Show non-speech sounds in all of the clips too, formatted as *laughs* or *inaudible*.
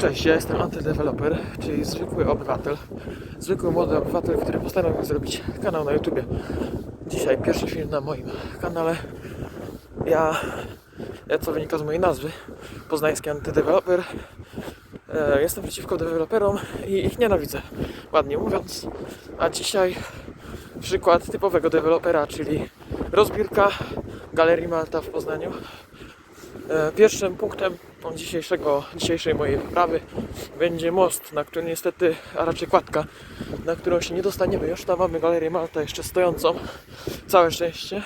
Cześć, ja jestem antydeweloper, czyli zwykły obywatel. Zwykły młody obywatel, który postanowił zrobić kanał na YouTubie. Dzisiaj pierwszy film na moim kanale. Ja, ja co wynika z mojej nazwy, poznański antydeweloper. E, jestem przeciwko deweloperom i ich nienawidzę, ładnie mówiąc. A dzisiaj przykład typowego dewelopera, czyli rozbiórka Galerii Malta w Poznaniu. E, Pierwszym punktem dzisiejszego, dzisiejszej mojej wyprawy będzie most, na który niestety, a raczej kładka, na którą się nie dostaniemy. Już tam mamy Galerię Malta jeszcze stojącą. Całe szczęście.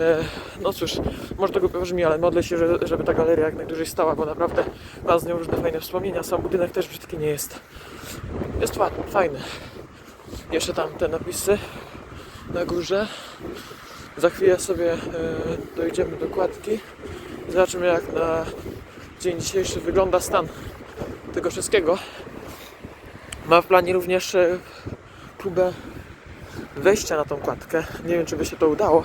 E, No cóż, może to głupio brzmi, ale modlę się, że- żeby ta galeria jak najdłużej stała, bo naprawdę ma z nią różne fajne wspomnienia. Sam budynek też brzydki nie jest. Jest fajny. Jeszcze tam te napisy na górze. Za chwilę sobie e, dojdziemy do kładki. Zobaczymy jak na dzień dzisiejszy wygląda stan tego wszystkiego. Mam w planie również e, próbę wejścia na tą kładkę. Nie wiem czy by się to udało,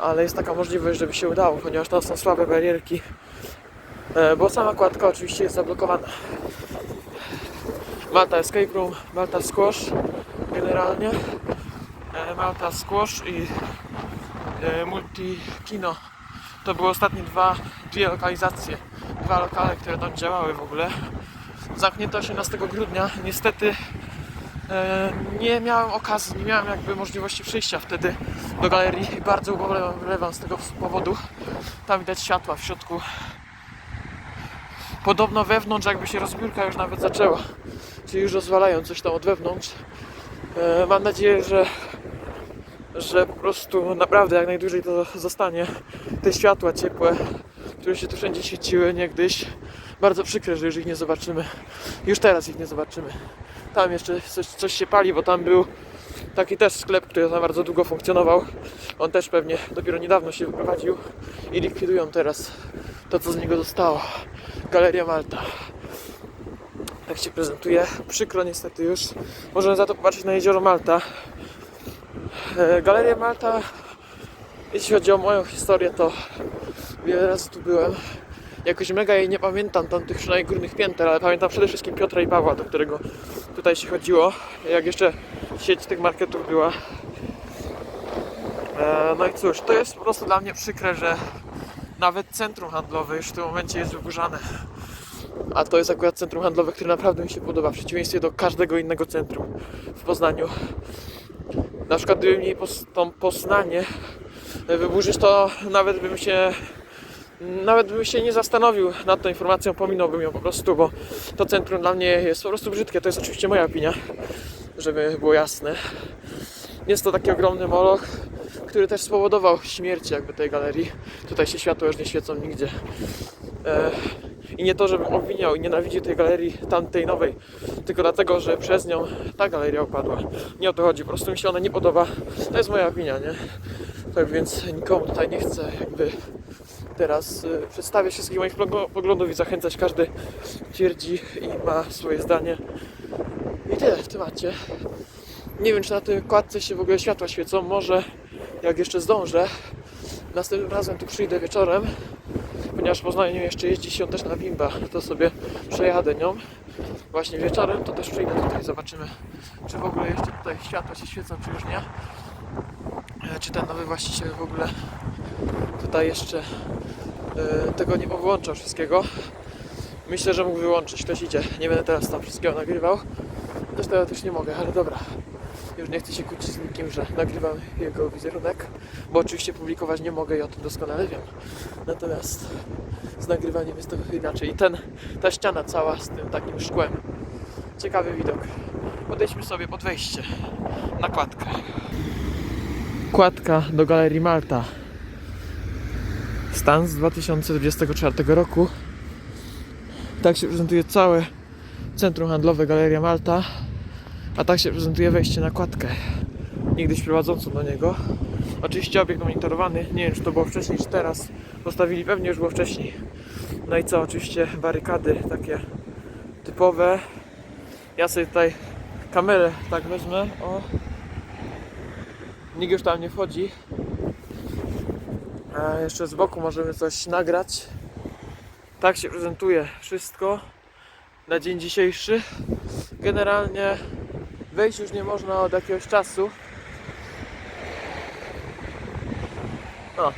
ale jest taka możliwość, żeby się udało, ponieważ tam są słabe barierki. E, Bo sama kładka oczywiście jest zablokowana. Malta Escape Room, Malta Squash generalnie. Malta Squash i Multi Kino. To były ostatnie dwa, dwie lokalizacje, dwa lokale, które tam działały w ogóle. Zamknięto 18 grudnia. Niestety e, nie miałem okazji, nie miałem jakby możliwości przyjścia wtedy do galerii bardzo ubolewam z tego powodu. Tam widać światła w środku. Podobno wewnątrz jakby się rozbiórka już nawet zaczęła, czyli już rozwalają coś tam od wewnątrz. E, mam nadzieję, że że po prostu naprawdę jak najdłużej to zostanie. Te światła ciepłe, które się tu wszędzie świeciły niegdyś. Bardzo przykre, że już ich nie zobaczymy. Już teraz ich nie zobaczymy. Tam jeszcze coś, coś się pali, bo tam był taki też sklep, który tam bardzo długo funkcjonował. On też pewnie dopiero niedawno się wyprowadził i likwidują teraz to, co z niego zostało. Galeria Malta. Tak się prezentuje. Przykro niestety już. Możemy za to popatrzeć na jezioro Malta. E, Galeria Malta, jeśli chodzi o moją historię, to wiele razy tu byłem. Jakoś mega jej nie pamiętam, tam tych przynajmniej górnych pięter, ale pamiętam przede wszystkim Piotra i Pawła, do którego tutaj się chodziło. Jak jeszcze sieć tych marketów była. E, No i cóż, to jest po prostu dla mnie przykre, że nawet centrum handlowe już w tym momencie jest wyburzane. A to jest akurat centrum handlowe, które naprawdę mi się podoba, w przeciwieństwie do każdego innego centrum w Poznaniu. Na przykład gdyby mi pos, tą Poznanie wyburzyć, to nawet bym się nawet bym się nie zastanowił nad tą informacją, pominąłbym ją po prostu, bo to centrum dla mnie jest po prostu brzydkie. To jest oczywiście moja opinia, żeby było jasne. Jest to taki ogromny moloch, który też spowodował śmierć jakby tej galerii. Tutaj się światła już nie świecą nigdzie. E, I nie to, żebym obwiniał i nienawidził tej galerii tamtej nowej, tylko dlatego, że przez nią ta galeria upadła. Nie o to chodzi, po prostu mi się ona nie podoba. To jest moja opinia, nie? Tak więc nikomu tutaj nie chcę jakby teraz y, przedstawiać wszystkich moich poglądów i zachęcać. Każdy twierdzi i ma swoje zdanie. I tyle w temacie. Nie wiem, czy na tej kładce się w ogóle światła świecą. Może jak jeszcze zdążę, następnym razem tu przyjdę wieczorem, ponieważ w Poznaniu jeszcze jeździ się też na Bimba, to sobie przejadę nią. Właśnie wieczorem to też przyjdę tutaj, zobaczymy, czy w ogóle jeszcze tutaj światła się świecą, czy już nie. E, Czy ten nowy właściciel w ogóle tutaj jeszcze e, tego nie powłączał wszystkiego. Myślę, że mógł wyłączyć, ktoś idzie. Nie będę teraz tam wszystkiego nagrywał. Też teraz już nie mogę, ale dobra. Już nie chcę się kłócić z nikim, że nagrywam jego wizerunek, bo oczywiście publikować nie mogę i o tym doskonale wiem. Natomiast z nagrywaniem jest trochę inaczej. I ten, ta ściana cała z tym takim szkłem. Ciekawy widok. Podejdźmy sobie pod wejście na kładkę. Kładka do Galerii Malta. Stan z 2024 roku. Tak się prezentuje całe centrum handlowe Galeria Malta. A tak się prezentuje wejście na kładkę. Niegdyś prowadzącą do niego. Oczywiście obiekt monitorowany. Nie wiem, czy to było wcześniej, czy teraz. Postawili pewnie już było wcześniej. No i co? Oczywiście barykady takie typowe. Ja sobie tutaj kamerę tak wezmę. O. Nikt już tam nie wchodzi. A jeszcze z boku możemy coś nagrać. Tak się prezentuje wszystko. na dzień dzisiejszy. Generalnie wejść już nie można od jakiegoś czasu. No,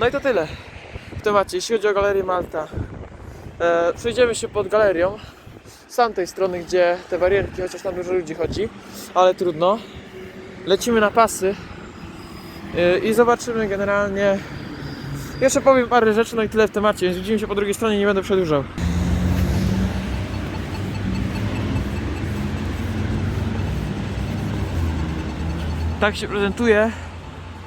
no i to tyle w temacie. Jeśli chodzi o Galerię Malta, e, przejdziemy się pod galerią z tamtej strony, gdzie te barierki, chociaż tam dużo ludzi chodzi, ale trudno. Lecimy na pasy e, i zobaczymy generalnie. Jeszcze powiem parę rzeczy, no i tyle w temacie, więc widzimy się po drugiej stronie, nie będę przedłużał. Tak się prezentuje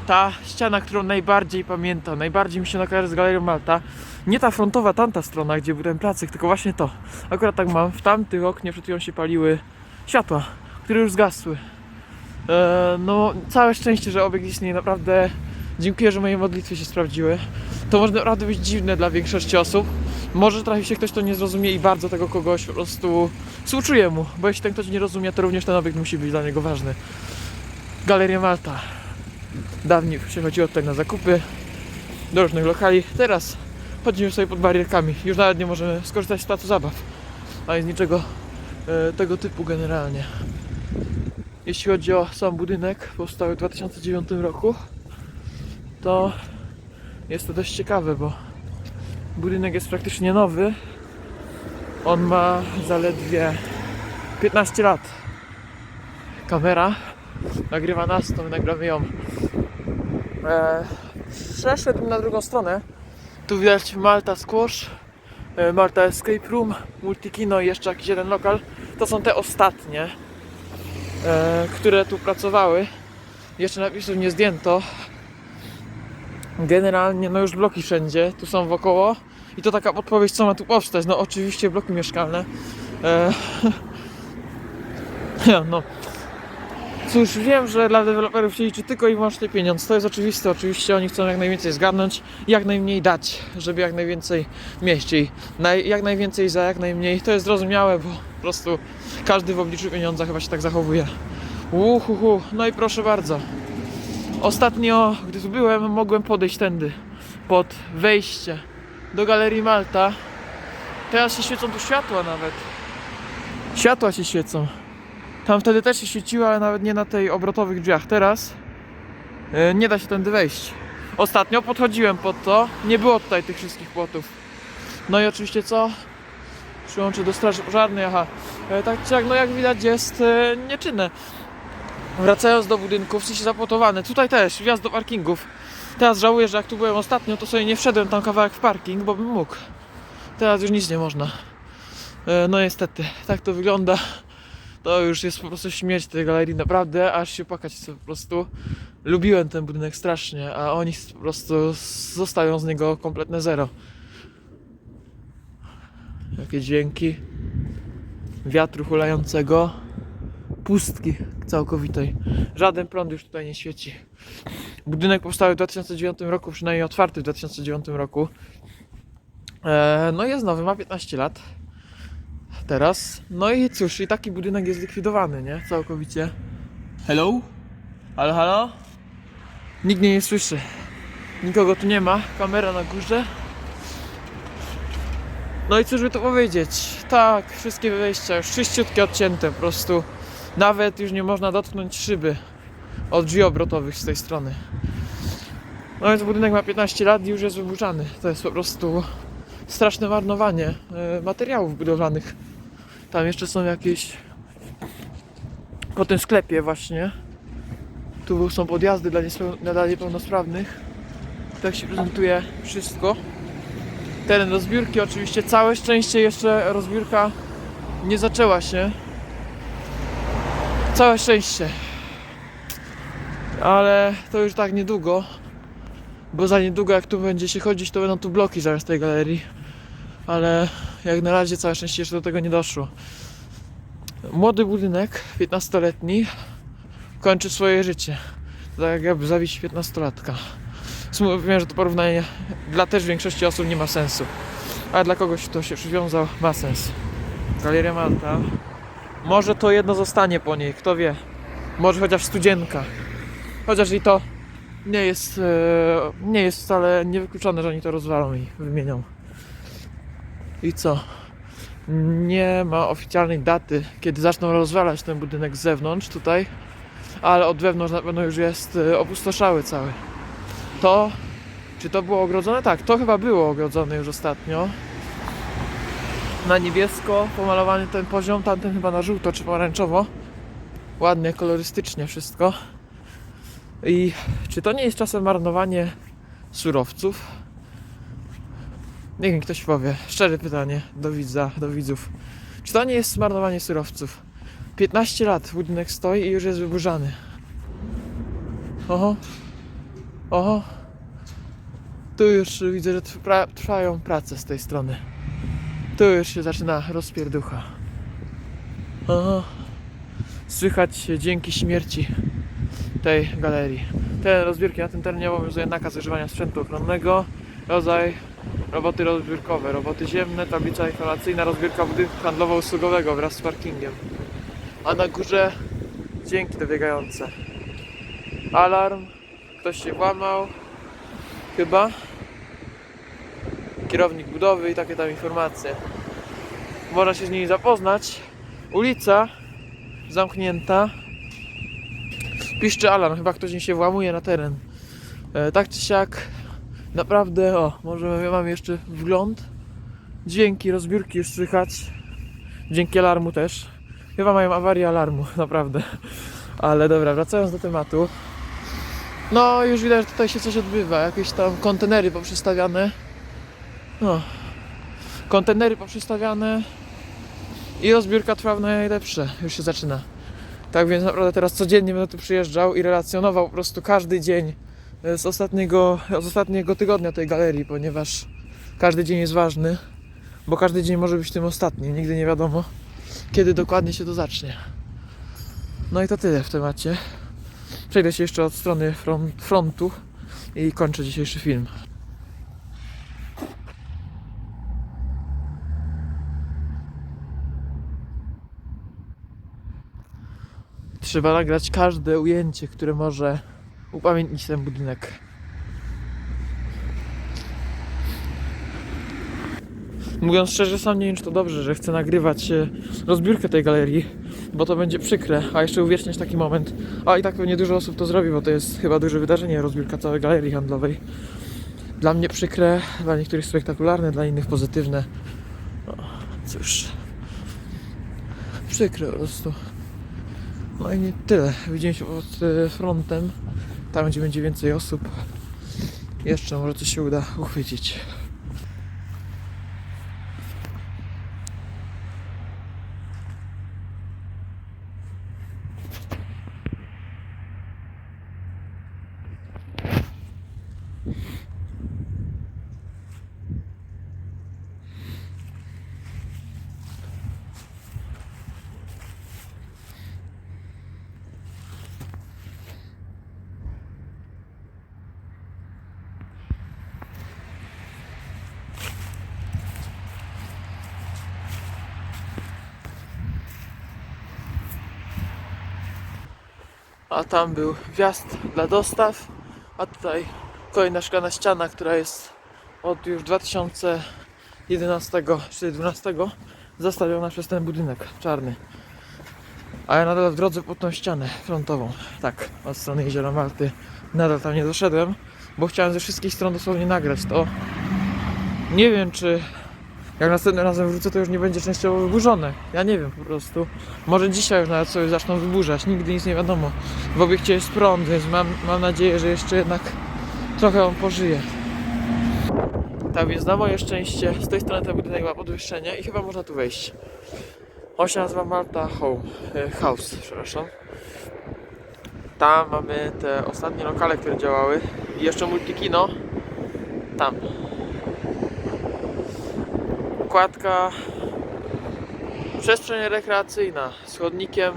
ta ściana, którą najbardziej pamiętam, najbardziej mi się kojarzy z Galerią Malta. Nie ta frontowa, tamta strona, gdzie był ten placek, tylko właśnie to. Akurat tak mam. W tamtych oknie przed chwilą się paliły światła, które już zgasły. E, no, całe szczęście, że obiekt istnieje. Naprawdę dziękuję, że moje modlitwy się sprawdziły. To może naprawdę być dziwne dla większości osób. Może trafi się ktoś, kto nie zrozumie i bardzo tego kogoś po prostu współczuję mu. Bo jeśli ten ktoś nie rozumie, to również ten obiekt musi być dla niego ważny. Galeria Malta. Dawniej się chodziło tutaj na zakupy do różnych lokali. Teraz chodzimy sobie pod barierkami. Już nawet nie możemy skorzystać z placu zabaw. A jest niczego e, tego typu generalnie. Jeśli chodzi o sam budynek, powstały w 2009 roku, to jest to dość ciekawe, bo budynek jest praktycznie nowy. On ma zaledwie 15 lat. Kamera nagrywa nas, to my nagramy ją. E, przeszedł na drugą stronę. Tu widać Malta Squash, e, Malta Escape Room, Multikino i jeszcze jakiś jeden lokal. To są te ostatnie, e, które tu pracowały. Jeszcze napisów nie zdjęto. Generalnie, no już bloki wszędzie, tu są wokoło. I to taka podpowiedź, co ma tu powstać. No oczywiście bloki mieszkalne. E, *laughs* no, Cóż, wiem, że dla deweloperów się liczy tylko i wyłącznie pieniądz. To jest oczywiste. Oczywiście oni chcą jak najwięcej zgarnąć, jak najmniej dać, żeby jak najwięcej naj, jak najwięcej za jak najmniej. To jest zrozumiałe, bo po prostu każdy w obliczu pieniądza chyba się tak zachowuje. Uhuhu, no i proszę bardzo. Ostatnio, gdy tu byłem, mogłem podejść tędy, pod wejście do Galerii Malta. Teraz się świecą tu światła nawet. Światła się świecą. Tam wtedy też się świeciło, ale nawet nie na tej obrotowych drzwiach. Teraz e, nie da się tędy wejść. Ostatnio podchodziłem pod to, nie było tutaj tych wszystkich płotów. No i oczywiście co? Przyłączę do straży pożarnej, aha. E, Tak czy jak, no jak widać jest e, nieczynne. Wracając do budynków, w sensie zapłotowane. Tutaj też, wjazd do parkingów. Teraz żałuję, że jak tu byłem ostatnio, to sobie nie wszedłem tam kawałek w parking, bo bym mógł. Teraz już nic nie można. No niestety, tak to wygląda to już jest po prostu śmierć tej galerii, naprawdę, aż się płakać chce po prostu. Lubiłem ten budynek strasznie, a oni po prostu zostają z niego kompletne zero. Jakie dźwięki wiatru hulającego, pustki całkowitej. Żaden prąd już tutaj nie świeci. Budynek powstał w 2009 roku, przynajmniej otwarty w 2009 roku. Eee, no jest nowy, ma 15 lat teraz. No i cóż, i taki budynek jest zlikwidowany, nie? Całkowicie. Hello? Halo, halo? Nikt mnie nie słyszy. Nikogo tu nie ma. Kamera na górze. No i cóż by tu powiedzieć? Tak, wszystkie wejścia już czyściutkie, odcięte po prostu. Nawet już nie można dotknąć szyby od drzwi obrotowych z tej strony. No więc budynek ma 15 lat i już jest wyburzany. To jest po prostu straszne marnowanie e, materiałów budowlanych. Tam jeszcze są jakieś. Po tym sklepie, właśnie. Tu są podjazdy dla, niespeł... dla niepełnosprawnych. Tak się prezentuje wszystko. Teren rozbiórki, oczywiście. Całe szczęście jeszcze rozbiórka nie zaczęła się. Całe szczęście. Ale to już tak niedługo. Bo za niedługo, jak tu będzie się chodzić, to będą tu bloki zamiast tej galerii. Ale jak na razie całe szczęście jeszcze do tego nie doszło. Młody budynek, 15-letni, kończy swoje życie. Tak jakby zabić 15-latka. Wiem, że to porównanie dla też większości osób nie ma sensu. Ale dla kogoś, kto się przywiązał, ma sens. Galeria Malta. Może to jedno zostanie po niej, kto wie. Może chociaż studzienka. Chociaż i to nie jest, e, nie jest wcale niewykluczone, że oni to rozwalą i wymienią. I co? Nie ma oficjalnej daty, kiedy zaczną rozwalać ten budynek z zewnątrz tutaj, ale od wewnątrz na pewno już jest y, opustoszały cały. To, czy to było ogrodzone? Tak, to chyba było ogrodzone już ostatnio. Na niebiesko pomalowany ten poziom, tamten chyba na żółto czy pomarańczowo. Ładnie, kolorystycznie wszystko. I czy to nie jest czasem marnowanie surowców? Niech mi ktoś powie. Szczere pytanie do widza, do widzów. Czy to nie jest zmarnowanie surowców? 15 lat budynek stoi i już jest wyburzany. Oho. Oho. Tu już widzę, że trwa, trwają prace z tej strony. Tu już się zaczyna rozpierducha. Oho. Słychać dzięki śmierci tej galerii. Te rozbiórki na tym terenie obowiązuje nakaz używania sprzętu ochronnego, rodzaj roboty rozbiórkowe, roboty ziemne, tablica informacyjna, rozbiórka budynku handlowo-usługowego wraz z parkingiem. A na górze dźwięki dobiegające. Alarm, ktoś się włamał, chyba. Kierownik budowy i takie tam informacje. Można się z nimi zapoznać. Ulica zamknięta. Piszczy alarm, chyba ktoś mi się włamuje na teren. E, tak czy siak, naprawdę, o, może mam jeszcze wgląd. Dźwięki, rozbiórki już słychać. Dzięki alarmu też. Chyba mają awarię alarmu, *laughs* naprawdę. Ale dobra, wracając do tematu. No, już widać, że tutaj się coś odbywa. Jakieś tam kontenery poprzestawiane. No. Kontenery poprzestawiane. I rozbiórka trwa w najlepsze. Już się zaczyna. Tak więc naprawdę teraz codziennie będę tu przyjeżdżał i relacjonował po prostu każdy dzień z ostatniego, z ostatniego tygodnia tej galerii, ponieważ każdy dzień jest ważny, bo każdy dzień może być tym ostatnim. Nigdy nie wiadomo, kiedy dokładnie się to zacznie. No i to tyle w temacie. Przejdę się jeszcze od strony front, frontu i kończę dzisiejszy film. Trzeba nagrać każde ujęcie, które może upamiętnić ten budynek. Mówiąc szczerze, sam nie wiem, czy to dobrze, że chcę nagrywać e, rozbiórkę tej galerii, bo to będzie przykre, a jeszcze uwieczniać taki moment. A i tak pewnie dużo osób to zrobi, bo to jest chyba duże wydarzenie, rozbiórka całej galerii handlowej. Dla mnie przykre, dla niektórych spektakularne, dla innych pozytywne. No, cóż. Przykre po prostu. No i nie tyle. Widzimy się pod e, frontem, tam gdzie będzie więcej osób. Jeszcze może coś się uda uchwycić. A tam był wjazd dla dostaw, a tutaj kolejna szklana ściana, która jest od już 2011 czy 2012 zastawiona przez ten budynek czarny. A ja nadal w drodze pod tą ścianę frontową, tak, od strony Jeziora Malty. Nadal tam nie doszedłem, bo chciałem ze wszystkich stron dosłownie nagrać to. Nie wiem, czy jak następnym razem wrócę, to już nie będzie częściowo wyburzone. Ja nie wiem po prostu. Może dzisiaj już nawet sobie zaczną wyburzać. Nigdy nic nie wiadomo. W obiekcie jest prąd, więc mam, mam nadzieję, że jeszcze jednak trochę on pożyje. Tak więc na moje szczęście z tej strony ten budynek ma podwyższenie i chyba można tu wejść. On się nazywa Malta Home, e, House, przepraszam. Tam mamy te ostatnie lokale, które działały i jeszcze multikino. Tam. Kładka przestrzeń rekreacyjna z chodnikiem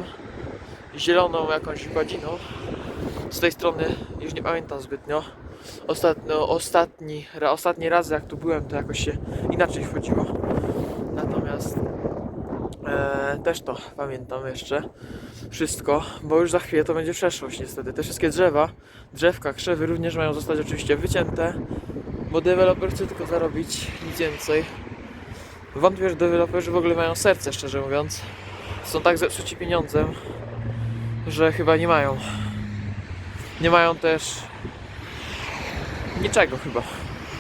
zieloną jakąś gładziną z tej strony już nie pamiętam zbytnio. Ostatnio, ostatni, ostatni raz jak tu byłem to jakoś się inaczej wchodziło. Natomiast e, też to pamiętam jeszcze. Wszystko, bo już za chwilę to będzie przeszłość niestety, te wszystkie drzewa drzewka, krzewy również mają zostać oczywiście wycięte bo deweloper chce tylko zarobić nic więcej Wątpię, że deweloperzy w ogóle mają serce, szczerze mówiąc. Są tak zepsuci pieniądzem, że chyba nie mają. Nie mają też niczego chyba.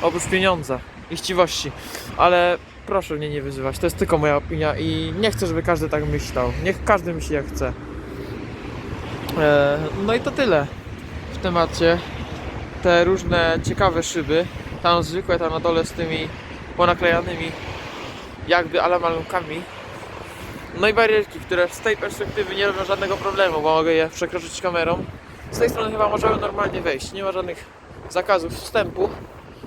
Oprócz pieniądza i chciwości. Ale proszę mnie nie wyzywać. To jest tylko moja opinia i nie chcę, żeby każdy tak myślał. Niech każdy myśli jak chce. E, no i to tyle w temacie. Te różne ciekawe szyby, tam zwykłe, tam na dole z tymi ponaklejanymi jakby ale malunkami. No i barierki, które z tej perspektywy nie robią żadnego problemu, bo mogę je przekroczyć kamerą. Z tej strony chyba możemy normalnie wejść, nie ma żadnych zakazów wstępu.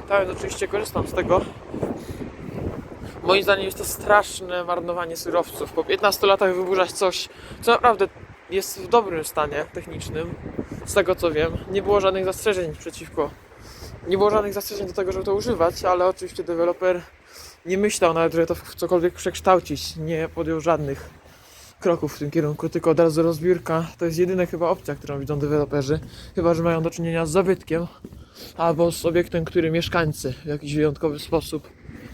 Tam oczywiście korzystam z tego. Moim zdaniem jest to straszne marnowanie surowców. Po 15 latach wyburzać coś, co naprawdę jest w dobrym stanie technicznym, z tego co wiem. Nie było żadnych zastrzeżeń przeciwko. Nie było żadnych zastrzeżeń do tego, żeby to używać, ale oczywiście deweloper nie myślał nawet, żeby to w cokolwiek przekształcić. Nie podjął żadnych kroków w tym kierunku, tylko od razu rozbiórka. To jest jedyna chyba opcja, którą widzą deweloperzy. Chyba, że mają do czynienia z zabytkiem albo z obiektem, który mieszkańcy w jakiś wyjątkowy sposób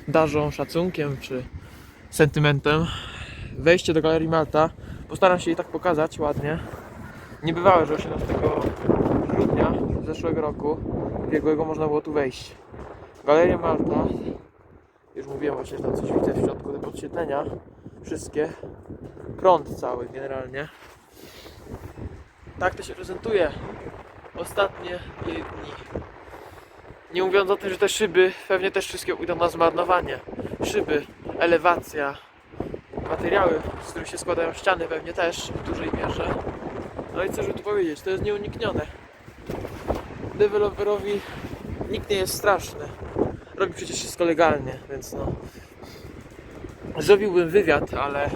darzą szacunkiem czy sentymentem. Wejście do Galerii Malta. Postaram się jej tak pokazać ładnie. Niebywałe, że 18 grudnia zeszłego roku ubiegłego można było tu wejść. Galeria Malta. Już mówiłem właśnie, że tam coś widzę w środku, te podświetlenia. Wszystkie. Prąd cały generalnie. Tak to się prezentuje ostatnie dni. Nie mówiąc o tym, że te szyby pewnie też wszystkie pójdą na zmarnowanie. Szyby, elewacja, materiały, z których się składają ściany pewnie też w dużej mierze. No i co żeby tu powiedzieć, to jest nieuniknione. Deweloperowi nikt nie jest straszny. Robi przecież wszystko legalnie, więc no. Zrobiłbym wywiad, ale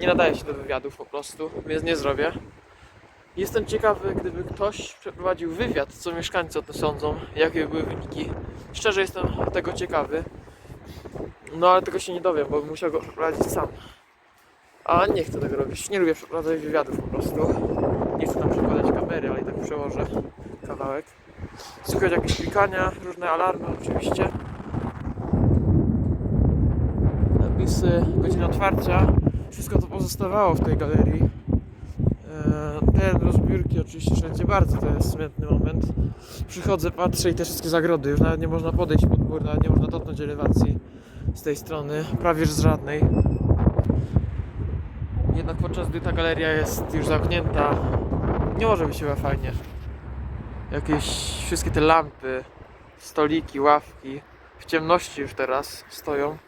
nie nadaje się do wywiadów po prostu, więc nie zrobię. Jestem ciekawy, gdyby ktoś przeprowadził wywiad, co mieszkańcy o tym sądzą, jakie były wyniki. Szczerze jestem tego ciekawy. No ale tego się nie dowiem, bo bym musiał go przeprowadzić sam. A nie chcę tego robić. Nie lubię przeprowadzać wywiadów po prostu. Nie chcę tam przekładać kamery, ale i tak przełożę kawałek. Słychać jakieś klikania, różne alarmy oczywiście. Napisy, godzina otwarcia. Wszystko to pozostawało w tej galerii. E, Ten rozbiórki oczywiście wszędzie bardzo to jest smętny moment. Przychodzę, patrzę i te wszystkie zagrody. Już nawet nie można podejść pod mur, nawet nie można dotknąć elewacji z tej strony. Prawie że z żadnej. Jednak podczas gdy ta galeria jest już zamknięta, nie może być chyba fajnie. Jakieś wszystkie te lampy, stoliki, ławki w ciemności już teraz stoją.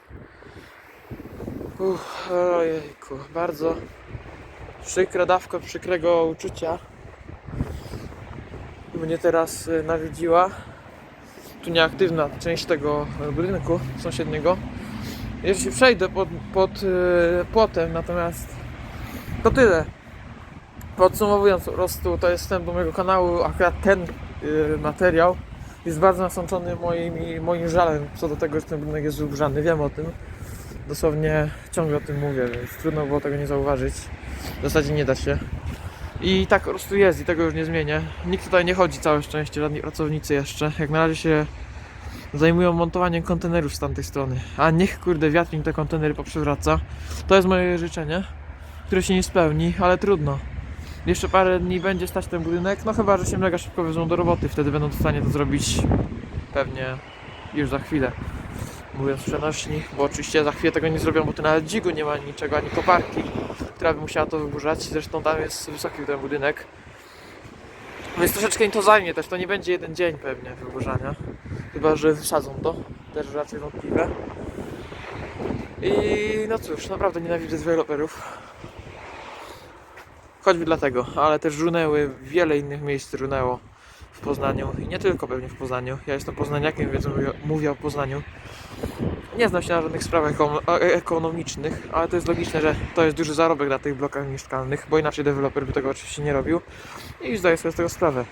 Uff, ojejku, bardzo przykra dawka przykrego uczucia mnie teraz y, nawiedziła. Tu nieaktywna część tego budynku sąsiedniego. Jeszcze przejdę pod, pod y, płotem, natomiast to tyle. Podsumowując po prostu, to jest wstęp do mojego kanału, akurat ten y, materiał jest bardzo nasączony moim, moim żalem co do tego, że ten budynek jest wygrzany. Wiem o tym. Dosłownie ciągle o tym mówię, więc trudno było tego nie zauważyć. W zasadzie nie da się. I tak po prostu jest i tego już nie zmienię. Nikt tutaj nie chodzi, całe szczęście, żadni pracownicy jeszcze. Jak na razie się zajmują montowaniem kontenerów z tamtej strony. A niech kurde wiatr im te kontenery poprzewraca. To jest moje życzenie, które się nie spełni, ale trudno. Jeszcze parę dni będzie stać ten budynek, no chyba, że się mega szybko wezmą do roboty. Wtedy będą w stanie to zrobić pewnie już za chwilę. Mówiąc przenośni, bo oczywiście za chwilę tego nie zrobią, bo tu nawet dzigu nie ma niczego, ani koparki, która by musiała to wyburzać. Zresztą tam jest wysoki ten budynek. Więc troszeczkę im to zajmie też, to nie będzie jeden dzień pewnie wyburzania. Chyba, że wysadzą to, też raczej wątpliwe. I no cóż, naprawdę nienawidzę deweloperów. Choćby dlatego, ale też runęły, wiele innych miejsc runęło w Poznaniu i nie tylko pewnie w Poznaniu. Ja jestem poznaniakiem, więc mówię, mówię o Poznaniu. Nie znam się na żadnych sprawach e- ekonomicznych, ale to jest logiczne, że to jest duży zarobek na tych blokach mieszkalnych, bo inaczej deweloper by tego oczywiście nie robił i zdaję sobie z tego sprawę.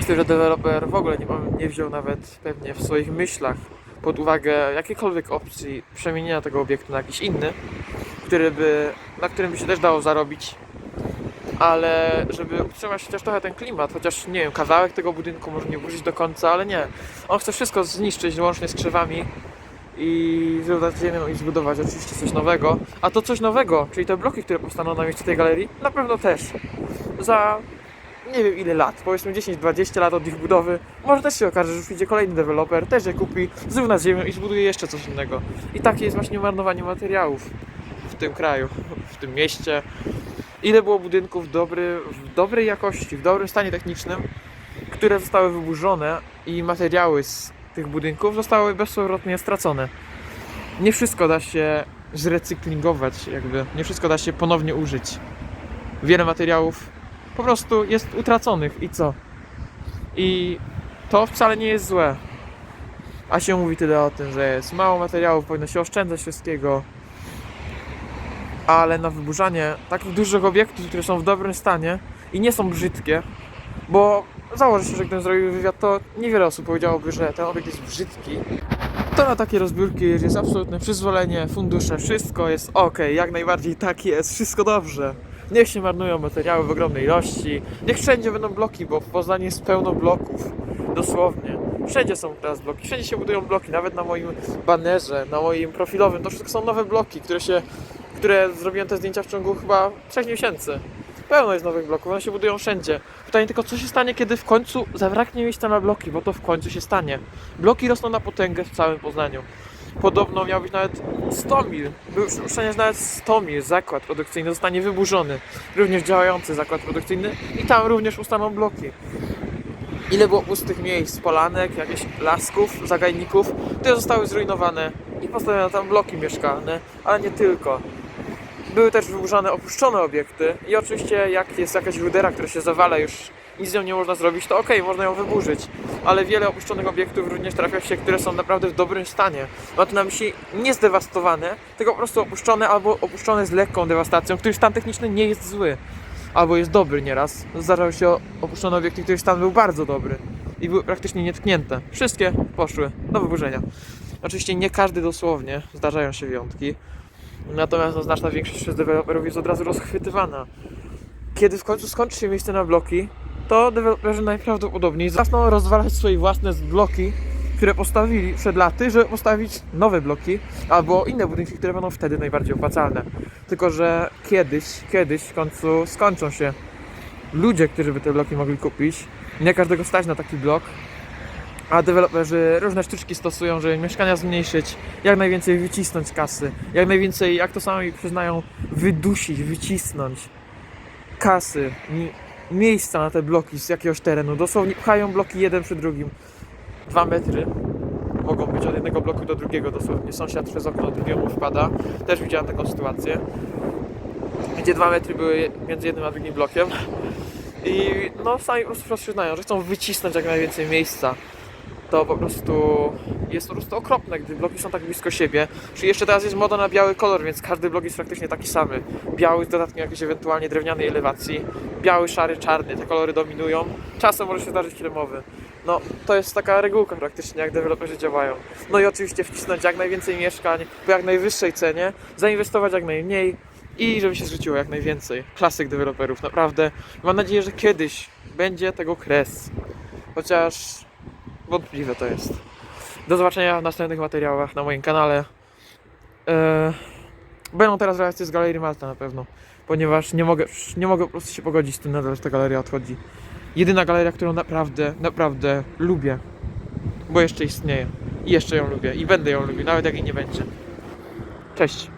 Z tym, że deweloper w ogóle nie, nie wziął nawet pewnie w swoich myślach pod uwagę jakiejkolwiek opcji przemienienia tego obiektu na jakiś inny, który by, na którym by się też dało zarobić, ale żeby utrzymać chociaż trochę ten klimat, chociaż nie wiem, kawałek tego budynku może nie burzyć do końca, ale nie. On chce wszystko zniszczyć łącznie z krzewami i ziemią i zbudować oczywiście coś nowego. A to coś nowego, czyli te bloki, które powstaną na miejscu tej galerii, na pewno też za nie wiem ile lat, powiedzmy 10-20 lat od ich budowy, może też się okaże, że przyjdzie kolejny deweloper, też je kupi, zrówna z ziemią i zbuduje jeszcze coś innego. I takie jest właśnie marnowanie materiałów w tym kraju, w tym mieście. Ile było budynków dobry, w dobrej jakości, w dobrym stanie technicznym, które zostały wyburzone i materiały z tych budynków zostały bezpowrotnie stracone. Nie wszystko da się zrecyklingować, jakby, nie wszystko da się ponownie użyć. Wiele materiałów po prostu jest utraconych i co? I to wcale nie jest złe. A się mówi tyle o tym, że jest mało materiałów, powinno się oszczędzać wszystkiego. Ale na wyburzanie takich dużych obiektów, które są w dobrym stanie i nie są brzydkie, bo założę się, że gdybym zrobił wywiad, to niewiele osób powiedziałoby, że ten obiekt jest brzydki. To na takie rozbiórki jest absolutne przyzwolenie, fundusze, wszystko jest ok, jak najbardziej tak jest, wszystko dobrze. Niech się marnują materiały w ogromnej ilości, niech wszędzie będą bloki, bo w Poznaniu jest pełno bloków, dosłownie. Wszędzie są teraz bloki, wszędzie się budują bloki, nawet na moim banerze, na moim profilowym, to wszystko są nowe bloki, które się, które zrobiłem te zdjęcia w ciągu chyba 3 miesięcy. Pełno jest nowych bloków, one się budują wszędzie. Pytanie tylko, co się stanie, kiedy w końcu zabraknie miejsca na bloki, bo to w końcu się stanie. Bloki rosną na potęgę w całym Poznaniu. Podobno miał być nawet 100 mil, był że nawet 100 mil zakład produkcyjny zostanie wyburzony. Również działający zakład produkcyjny i tam również ustaną bloki. Ile było pustych miejsc, polanek, jakichś lasków, zagajników, które zostały zrujnowane i postawiono tam bloki mieszkalne, ale nie tylko. Były też wyburzane opuszczone obiekty i oczywiście jak jest jakaś rudera, która się zawala już nic z nią nie można zrobić, to okej, można ją wyburzyć. Ale wiele opuszczonych obiektów również trafia się, które są naprawdę w dobrym stanie. Ma tu na myśli nie zdewastowane, tylko po prostu opuszczone albo opuszczone z lekką dewastacją, których stan techniczny nie jest zły. Albo jest dobry nieraz. Zdarzały się opuszczone obiekty, których stan był bardzo dobry i były praktycznie nietknięte. Wszystkie poszły do wyburzenia. Oczywiście nie każdy dosłownie, zdarzają się wyjątki. Natomiast no, znaczna większość przez deweloperów jest od razu rozchwytywana. Kiedy w końcu skończy się miejsce na bloki, to deweloperzy najprawdopodobniej zaczną rozwalać swoje własne bloki, które postawili przed laty, żeby postawić nowe bloki albo inne budynki, które będą wtedy najbardziej opłacalne. Tylko, że kiedyś, kiedyś w końcu skończą się ludzie, którzy by te bloki mogli kupić. Nie każdego stać na taki blok, a deweloperzy różne sztuczki stosują, żeby mieszkania zmniejszyć, jak najwięcej wycisnąć kasy, jak najwięcej, jak to sami przyznają, wydusić, wycisnąć kasy, mi- miejsca na te bloki z jakiegoś terenu. Dosłownie pchają bloki jeden przy drugim. Dwa metry mogą być od jednego bloku do drugiego dosłownie. Sąsiad przez okno drugiemu wpada. Też widziałem taką sytuację. Gdzie dwa metry były między jednym a drugim blokiem. I no sami po prostu rozpoznają, że chcą wycisnąć jak najwięcej miejsca to po prostu jest po prostu okropne, gdy bloki są tak blisko siebie. Czyli jeszcze teraz jest moda na biały kolor, więc każdy blok jest praktycznie taki samy. Biały z dodatkiem jakiejś ewentualnie drewnianej elewacji, biały, szary, czarny, te kolory dominują. Czasem może się zdarzyć kremowy. No, to jest taka regułka praktycznie, jak deweloperzy działają. No i oczywiście wcisnąć jak najwięcej mieszkań po jak najwyższej cenie, zainwestować jak najmniej i żeby się zrzuciło jak najwięcej. Klasyk deweloperów, naprawdę. Mam nadzieję, że kiedyś będzie tego kres. Chociaż Wątpliwe to jest. Do zobaczenia w następnych materiałach na moim kanale. Eee, będą teraz relacje z Galerii Malta na pewno, ponieważ nie mogę, nie mogę po prostu się pogodzić z tym nadal, że ta galeria odchodzi. Jedyna galeria, którą naprawdę, naprawdę lubię, bo jeszcze istnieje. I jeszcze ją lubię i będę ją lubił, nawet jak jej nie będzie. Cześć.